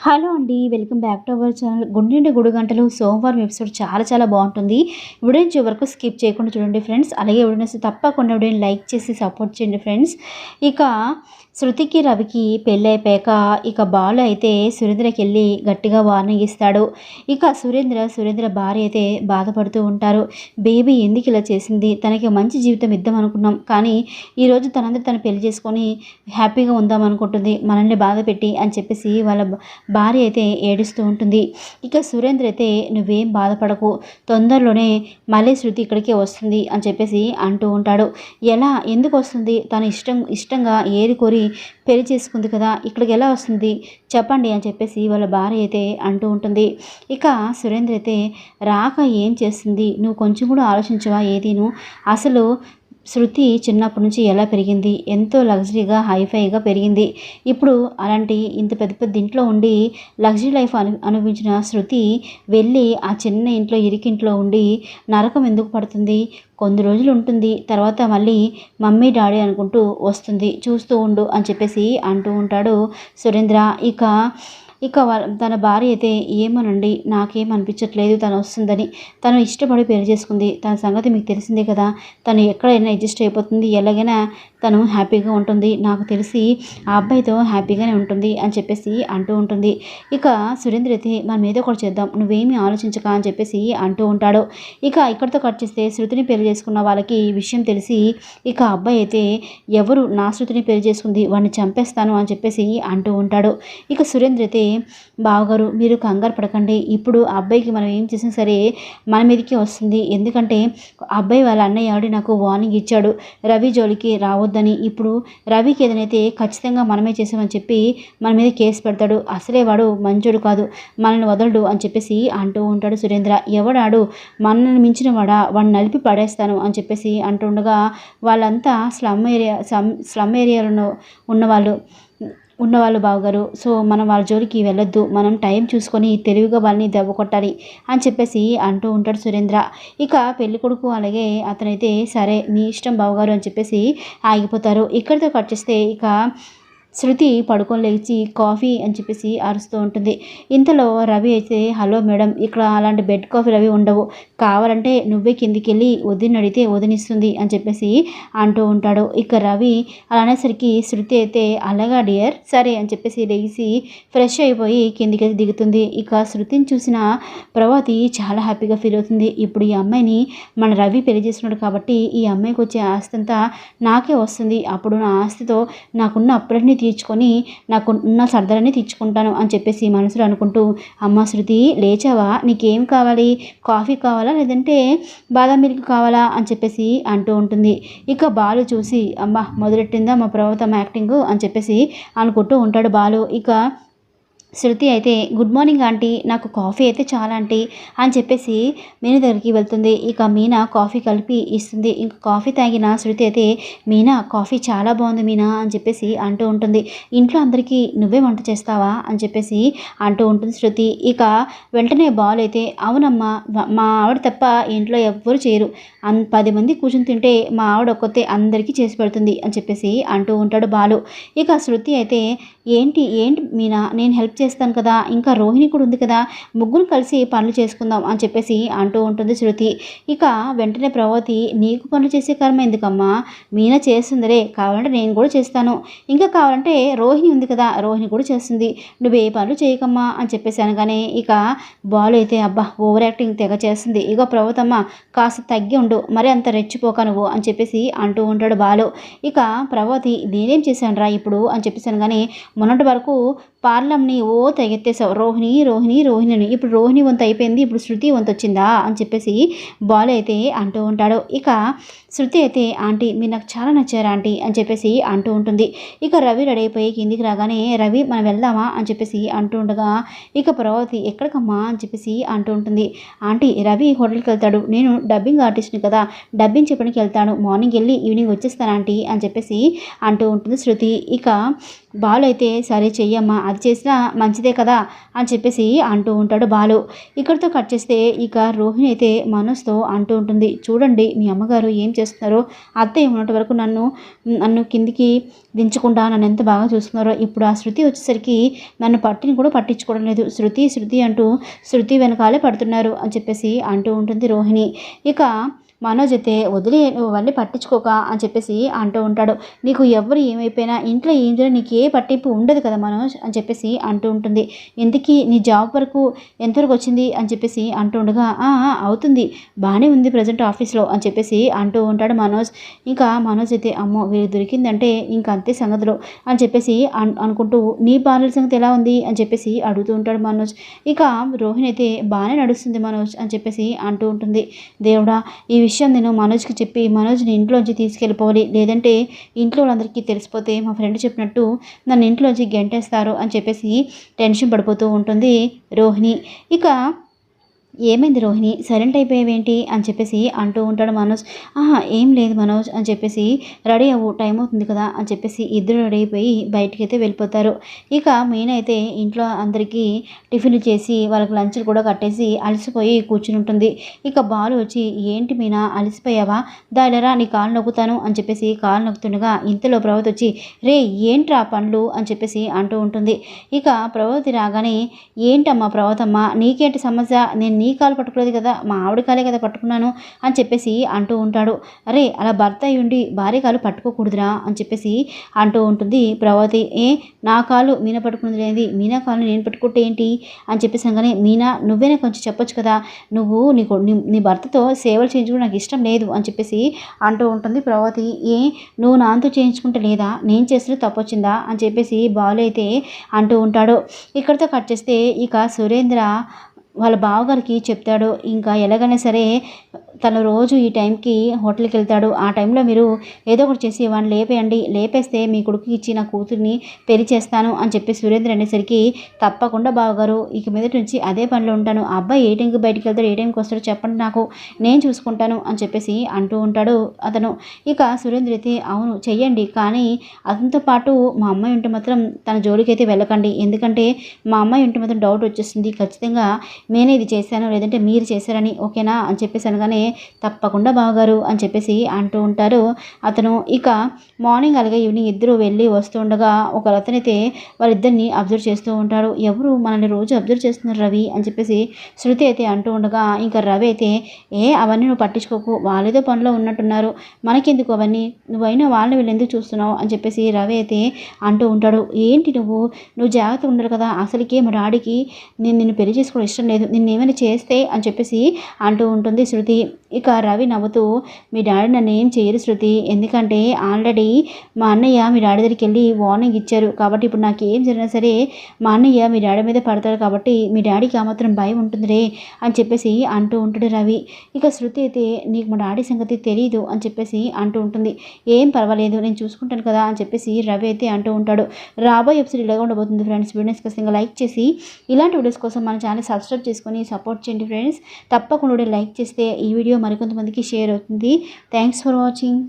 Hello అండి welcome back to our channel. గుండెండి గుడి గంటలు సోమవారం ఎపిసోడ్ చాలా చాలా బాగుంటుంది. వీడియో చివరకు స్కిప్ చేయకుండా చూడండి ఫ్రెండ్స్. అలాగే వీడియోని తప్పకుండా వీడియోని లైక్ చేసి సపోర్ట్ చేయండి ఫ్రెండ్స్. ఇక శృతికి రవికి పెళ్ళి అయిపోయాక ఇక బాలు అయితే సురేంద్రకి వెళ్ళి గట్టిగా వార్నింగ్ ఇస్తాడు. ఇక సురేంద్ర సురేంద్ర భార్య అయితే బాధపడుతూ ఉంటారు. బేబీ ఎందుకు ఇలా చేసింది? తనకి మంచి జీవితం ఇద్దాం అనుకున్నాం. కానీ ఈరోజు తనందరూ తను పెళ్ళి చేసుకొని హ్యాపీగా ఉందాం అనుకుంటుంది. మనల్ని బాధ పెట్టి అని చెప్పేసి వాళ్ళ భార్య అయితే ఏడుస్తూ ఉంటుంది. ఇక సురేంద్ర అయితే నువ్వేం బాధపడకు తొందరలోనే మళ్ళీ శృతి ఇక్కడికే వస్తుంది అని చెప్పేసి అంటూ ఉంటాడు. ఎలా? ఎందుకు వస్తుంది? తన ఇష్టం ఇష్టంగా ఏది కోరి పెళ్ళి చేసుకుంది కదా ఇక్కడికి ఎలా వస్తుంది? చెప్పండి అని చెప్పేసి వాళ్ళ భార్య అయితే అంటూ ఉంటుంది. ఇక సురేంద్ర అయితే రాక ఏం చేస్తుంది? నువ్వు కొంచెం కూడా ఆలోచించవా ఏదీను? అసలు శృతి చిన్నప్పటి నుంచి ఎలా పెరిగింది? ఎంతో లగ్జరీగా హైఫైగా పెరిగింది. ఇప్పుడు అలాంటి ఇంత పెద్ద పెద్ద ఇంట్లో ఉండి లగ్జరీ లైఫ్ అను అనుభవించిన శృతి వెళ్ళి ఆ చిన్న ఇంట్లో ఇరికింట్లో ఉండి నరకం ఎందుకు పడుతుంది? కొన్ని రోజులు ఉంటుంది. తర్వాత మళ్ళీ మమ్మీ డాడీ అనుకుంటూ వస్తుంది. చూస్తూ ఉండు అని చెప్పేసి అంటూ ఉంటాడు సురేంద్ర. ఇక ఇక తన భార్య అయితే ఏమోనండి నాకేం అనిపించట్లేదు తను వస్తుందని తను ఇష్టపడి పెళ్ళి చేసుకుంది. తన సంగతి మీకు తెలిసిందే కదా. తను ఎక్కడైనా అడ్జస్ట్ అయిపోతుంది. ఎలాగైనా తను హ్యాపీగా ఉంటుంది. నాకు తెలిసి ఆ అబ్బాయితో హ్యాపీగానే ఉంటుంది అని చెప్పేసి అంటూ ఉంటుంది. ఇక సురేంద్ర అయితే మనం ఏదో ఒకటి చేద్దాం నువ్వేమీ ఆలోచించక అని చెప్పేసి అంటూ ఉంటాడు. ఇక ఇక్కడితో కట్ చేస్తే శృతిని పెళ్ళి చేసుకున్న వాళ్ళకి ఈ విషయం తెలిసి ఇక అబ్బాయి అయితే ఎవరు నా శృతిని పెళ్ళి చేసుకుంది వాడిని చంపేస్తాను అని చెప్పేసి అంటూ ఉంటాడు. ఇక సురేంద్ర అయితే బావగారు మీరు కంగారు పడకండి. ఇప్పుడు అబ్బాయికి మనం ఏం చేసినా సరే మన మీదకి వస్తుంది. ఎందుకంటే అబ్బాయి వాళ్ళ అన్నయ్య ఆడి నాకు వార్నింగ్ ఇచ్చాడు. రవి జోలికి నమ్మొద్దని ఇప్పుడు రవికి ఏదైతే ఖచ్చితంగా మనమే చేసామని చెప్పి మన మీద కేసు పెడతాడు. అసలే వాడు మంచోడు కాదు. మనల్ని వదలడు అని చెప్పేసి అంటూ ఉంటాడు సురేంద్ర. ఎవడాడు? మనల్ని మించిన వాడా? వాడిని నలిపి పడేస్తాను అని చెప్పేసి అంటుండగా వాళ్ళంతా స్లమ్ ఏరియా స్లమ్ ఏరియాలో ఉన్నవాళ్ళు ఉన్నవాళ్ళు బావగారు. సో మనం వాళ్ళ జోలికి వెళ్ళొద్దు. మనం టైం చూసుకొని తెలివిగా వాళ్ళని దెబ్బ కొట్టాలి అని చెప్పేసి అంటూ ఉంటాడు సురేంద్ర. ఇక పెళ్ళి కొడుకు అలాగే అతనైతే సరే మీ ఇష్టం బావగారు అని చెప్పేసి ఆగిపోతారు. ఇక్కడితో కట్ చేస్తే ఇక శృతి పడుకొని లేచి కాఫీ అని చెప్పేసి అరుస్తూ ఉంటుంది. ఇంతలో రవి అయితే హలో మేడం ఇక్కడ అలాంటి బెడ్ కాఫీ రవి ఉండవు. కావాలంటే నువ్వే కిందికి వెళ్ళి వదిన అడిగితే వదినిస్తుంది అని చెప్పేసి అంటూ ఉంటాడు. ఇక రవి అలా అనేసరికి శృతి అయితే అలాగా డియర్ సరే అని చెప్పేసి లేచి ఫ్రెష్ అయిపోయి కిందికి దిగుతుంది. ఇక శృతిని చూసిన ప్రభాతి చాలా హ్యాపీగా ఫీల్ అవుతుంది. ఇప్పుడు ఈ అమ్మాయిని మన రవి పెళ్ళి చేస్తున్నాడు కాబట్టి ఈ అమ్మాయికి వచ్చే ఆస్తి అంతా నాకే వస్తుంది. అప్పుడు నా ఆస్తితో నాకున్న అప్పుడన్నీ తీర్చుకొని నాకు ఉన్న సర్దలన్నీ తీర్చుకుంటాను అని చెప్పేసి మనసులో అనుకుంటూ అమ్మ శృతి లేచావా? నీకేం కావాలి? కాఫీ కావాలా? లేదంటే బాదం మిల్క్ కావాలా? అని చెప్పేసి అంటూ ఉంటుంది. ఇక బాలు చూసి అమ్మ మొదలెట్టిందా మా ప్రభుత్వం యాక్టింగ్? అని చెప్పేసి అనుకుంటూ ఉంటాడు బాలు. ఇక శృతి అయితే గుడ్ మార్నింగ్ ఆంటీ నాకు కాఫీ అయితే చాలా ఆంటీ అని చెప్పేసి మీనా దగ్గరికి వెళ్తుంది. ఇక మీనా కాఫీ కలిపి ఇస్తుంది. ఇంక కాఫీ తాగిన శృతి అయితే మీనా కాఫీ చాలా బాగుంది మీనా అని చెప్పేసి అంటూ ఉంటుంది. ఇంట్లో అందరికీ నువ్వే వంట చేస్తావా? అని చెప్పేసి అంటూ ఉంటుంది శృతి. ఇక వెంటనే బాల్ అయితే అవునమ్మా మా ఆవిడ తప్ప ఇంట్లో ఎవ్వరు చేయరు. అన్ పది మంది కూర్చుని తింటే మా ఆవిడ ఒక్కతే అందరికీ చేసి పెడుతుంది అని చెప్పేసి అంటూ ఉంటాడు బాలు. ఇక శృతి అయితే ఏంటి ఏంటి మీనా నేను హెల్ప్ చేస్తాను కదా ఇంకా రోహిణి కూడా ఉంది కదా ముగ్గురు కలిసి పనులు చేసుకుందాం అని చెప్పేసి అంటూ ఉంటుంది శృతి. ఇక వెంటనే ప్రభావతి నీకు పనులు చేసే కర్మ ఎందుకమ్మా? మీనా చేస్తుందిరే కావాలంటే నేను కూడా చేస్తాను. ఇంకా కావాలంటే రోహిణి ఉంది కదా రోహిణి కూడా చేస్తుంది. నువ్వు ఏ పనులు చేయకమ్మా అని చెప్పేసి అనగానే ఇక బాలు అయితే అబ్బా ఓవర్ యాక్టింగ్ తెగ చేస్తుంది. ఇక ప్రవతమ్మ కాస్త తగ్గి ఉండు మరి అంత రెచ్చిపోక నువ్వు అని చెప్పేసి అంటూ ఉంటాడు బాలు. ఇక ప్రభావతి నేనేం చేశాను రా ఇప్పుడు అని చెప్పేసి అనగానే మొన్నటి వరకు పార్లంని ఓ తెగెత్తేసావు రోహిణి రోహిణి రోహిణి అని ఇప్పుడు రోహిణి వంత అయిపోయింది ఇప్పుడు శృతి వంతు వచ్చిందా? అని చెప్పేసి బాలు అయితే అంటూ ఉంటాడు. ఇక శృతి అయితే ఆంటీ మీరు నాకు చాలా నచ్చారు ఆంటీ అని చెప్పేసి అంటూ ఉంటుంది. ఇక రవి రెడీ అయిపోయి కిందికి రాగానే రవి మనం వెళ్దామా? అని చెప్పేసి అంటూ ఉండగా ఇక ప్రభావతి ఎక్కడికమ్మా? అని చెప్పేసి అంటూ ఉంటుంది. ఆంటీ రవి హోటల్కి వెళ్తాడు. నేను డబ్బింగ్ ఆర్టిస్ట్ని కదా. డబ్బింగ్ చెప్పడానికి వెళ్తాను. మార్నింగ్ వెళ్ళి ఈవినింగ్ వచ్చేస్తాను ఆంటీ అని చెప్పేసి అంటూ ఉంటుంది శృతి. ఇక బాలు అయితే సరే చెయ్యమ్మా అది చేసినా మంచిదే కదా అని చెప్పేసి అంటూ ఉంటాడు బాలు. ఇక్కడితో కట్ చేస్తే ఇక రోహిణి అయితే మనసుతో అంటూ ఉంటుంది. చూడండి మీ అమ్మగారు ఏం చేస్తున్నారో అత్తయ్య ఉన్నంత వరకు నన్ను నన్ను కిందికి దించకుండా నన్ను ఎంత బాగా చూస్తున్నారో. ఇప్పుడు ఆ శృతి వచ్చేసరికి నన్ను పట్టిని కూడా పట్టించుకోవడం లేదు. శృతి శృతి అంటూ శృతి వెనకాలే పడుతున్నారు అని చెప్పేసి అంటూ ఉంటుంది రోహిణి. ఇక మనోజ్ అయితే వదిలే నువ్వు పట్టించుకోక అని చెప్పేసి అంటూ ఉంటాడు. నీకు ఎవరు ఏమైపోయినా ఇంట్లో ఏం జరిగినా నీకు ఏ పట్టింపు ఉండదు కదా మనోజ్ అని చెప్పేసి అంటూ ఉంటుంది. ఎందుకు నీ జాబ్ వరకు ఎంతవరకు వచ్చింది? అని చెప్పేసి అంటూ ఉండగా అవుతుంది. బాగానే ఉంది ప్రజెంట్ ఆఫీస్లో అని చెప్పేసి అంటూ ఉంటాడు మనోజ్. ఇంకా మనోజ్ అయితే అమ్మో వీరు దొరికిందంటే ఇంకా అంతే సంగతిలో అని చెప్పేసి అనుకుంటూ నీ పార్లర్ సంగతి ఎలా ఉంది? అని చెప్పేసి అడుగుతూ ఉంటాడు మనోజ్. ఇక రోహిణి అయితే బాగానే నడుస్తుంది మనోజ్ అని చెప్పేసి అంటూ ఉంటుంది. దేవుడా ఈ విషయం నేను మనోజ్కి చెప్పి మనోజ్ని ఇంట్లోంచి తీసుకెళ్ళిపోవాలి. లేదంటే ఇంట్లో వాళ్ళందరికీ తెలిసిపోతే మా ఫ్రెండ్ చెప్పినట్టు నన్ను ఇంట్లోంచి గెంటేస్తారు అని చెప్పేసి టెన్షన్ పడిపోతూ ఉంటుంది రోహిణి. ఇక ఏమైంది రోహిణి? సైలెంట్ అయిపోయావేంటి? అని చెప్పేసి అంటూ ఉంటాడు మనోజ్. ఆహా ఏం లేదు మనోజ్ అని చెప్పేసి రెడీ అవ్వు టైం అవుతుంది కదా అని చెప్పేసి ఇద్దరు రెడీ అయిపోయి బయటికి అయితే వెళ్ళిపోతారు. ఇక మెయిన్ అయితే ఇంట్లో అందరికీ టిఫిన్లు చేసి వాళ్ళకి లంచ్లు కూడా కట్టేసి అలసిపోయి కూర్చుని ఉంటుంది. ఇక బాలు వచ్చి ఏంటి మీనా అలసిపోయావా? దాయిలరా నీ కాలు నొక్కుతాను అని చెప్పేసి కాలు నొక్కుతుండగా ఇంతలో ప్రభావతి వచ్చి రే ఏంట్రా పండ్లు అని చెప్పేసి అంటూ ఉంటుంది. ఇక ప్రభావతి రాగానే ఏంటమ్మా ప్రభావతమ్మ నీకేంటి సమస్య? నేను నీ కాలు పట్టుకోలేదు కదా మా ఆవిడ కాలే కదా పట్టుకున్నాను అని చెప్పేసి అంటూ ఉంటాడు. అరే అలా భర్త అయి ఉండి భార్య కాలు పట్టుకోకూడదురా అని చెప్పేసి అంటూ ఉంటుంది ప్రభావతి. ఏ నా కాలు మీనా పట్టుకున్నది లేనిది మీనా కాలు నేను పట్టుకుంటే ఏంటి? అని చెప్పేసి అనగానే మీనా నువ్వేనా కొంచెం చెప్పొచ్చు కదా నువ్వు నీకు నీ భర్తతో సేవలు చేయించుకోవడం నాకు ఇష్టం లేదు అని చెప్పేసి అంటూ ఉంటుంది ప్రభావతి. ఏ నువ్వు నాతో చేయించుకుంటే లేదా? నేను చేసిన తప్పొచ్చిందా అని చెప్పేసి బాలు అయితే అంటూ ఉంటాడు. ఇక్కడితో కట్ చేస్తే ఇక సురేంద్ర వాళ్ళ బావగారికి చెప్తాడు ఇంకా ఎలాగైనా సరే తను రోజు ఈ టైంకి హోటల్కి వెళ్తాడు. ఆ టైంలో మీరు ఏదో ఒకటి చేసి వాడిని లేపేయండి. లేపేస్తే మీ కొడుకు ఇచ్చి నా కూతుర్ని పెళ్ళి చేస్తాను అని చెప్పి సురేంద్ర అనేసరికి తప్పకుండా బావగారు ఇక మీద నుంచి అదే పనిలో ఉంటాను. అబ్బాయి ఏ టైంకి బయటికి వెళ్తాడు ఏ టైంకి వస్తాడో చెప్పండి నాకు. నేను చూసుకుంటాను అని చెప్పేసి అంటూ ఉంటాడు అతను. ఇక సురేంద్ర అయితే అవును చెయ్యండి. కానీ అతనితో పాటు మా అమ్మాయి ఉంటే మాత్రం తన జోలికి అయితే వెళ్ళకండి. ఎందుకంటే మా అమ్మాయి ఉంటే మాత్రం డౌట్ వచ్చేస్తుంది. ఖచ్చితంగా నేనే ఇది చేశాను లేదంటే మీరు చేశారని ఓకేనా అని చెప్పేసి అనగానే తప్పకుండా బావగారు అని చెప్పేసి అంటూ ఉంటారు. అతను ఇక మార్నింగ్ అలాగే ఈవినింగ్ ఇద్దరు వెళ్ళి వస్తుండగా ఒక అతనైతే వాళ్ళిద్దరిని అబ్జర్వ్ చేస్తూ ఉంటాడు ఎవరు? మనల్ని రోజు అబ్జర్వ్ చేస్తున్నారు రవి అని చెప్పేసి శృతి అయితే అంటూ ఉండగా ఇంకా రవి అయితే ఏ అవన్నీ నువ్వు పట్టించుకోకు. వాళ్ళేదో పనిలో ఉన్నట్టున్నారు. మనకెందుకు అవన్నీ? నువ్వైనా వాళ్ళని వీళ్ళు ఎందుకు చూస్తున్నావు? అని చెప్పేసి రవి అయితే అంటూ ఉంటాడు. ఏంటి నువ్వు? నువ్వు జాగ్రత్త ఉండరు కదా. అసలుకే మా డాడీకి నేను నిన్ను పెళ్ళి చేసుకోవడం ఇష్టం లేదు. లేదు నిన్నేమైనా చేస్తే అని చెప్పేసి అంటూ ఉంటుంది శృతి. ఇక రవి నవ్వుతూ మీ డాడీ నన్ను ఏం చేయరు శృతి. ఎందుకంటే ఆల్రెడీ మా అన్నయ్య మీ డాడీ దగ్గరికి వెళ్ళి వార్నింగ్ ఇచ్చారు. కాబట్టి ఇప్పుడు నాకు ఏం జరిగినా సరే మా అన్నయ్య మీ డాడీ మీద పడతాడు కాబట్టి మీ డాడీకి ఆ మాత్రం భయం ఉంటుందిరే అని చెప్పేసి అంటూ ఉంటాడు రవి. ఇక శృతి అయితే నీకు మా డాడీ సంగతి తెలియదు అని చెప్పేసి అంటూ ఉంటుంది. ఏం పర్వాలేదు నేను చూసుకుంటాను కదా అని చెప్పేసి రవి అయితే అంటూ ఉంటాడు. రాబోయే ఎపిసోడ్ ఇలాగా ఉండబోతుంది ఫ్రెండ్స్. వీడియోస్ ఖచ్చితంగా లైక్ చేసి ఇలాంటి వీడియోస్ కోసం మన ఛానల్ సబ్స్క్రైబ్ చేసుకొని సపోర్ట్ చేయండి ఫ్రెండ్స్. తప్పకుండా లైక్ చేస్తే ఈ వీడియో వీడియో మరికొంతమందికి షేర్ అవుతుంది. Thanks for watching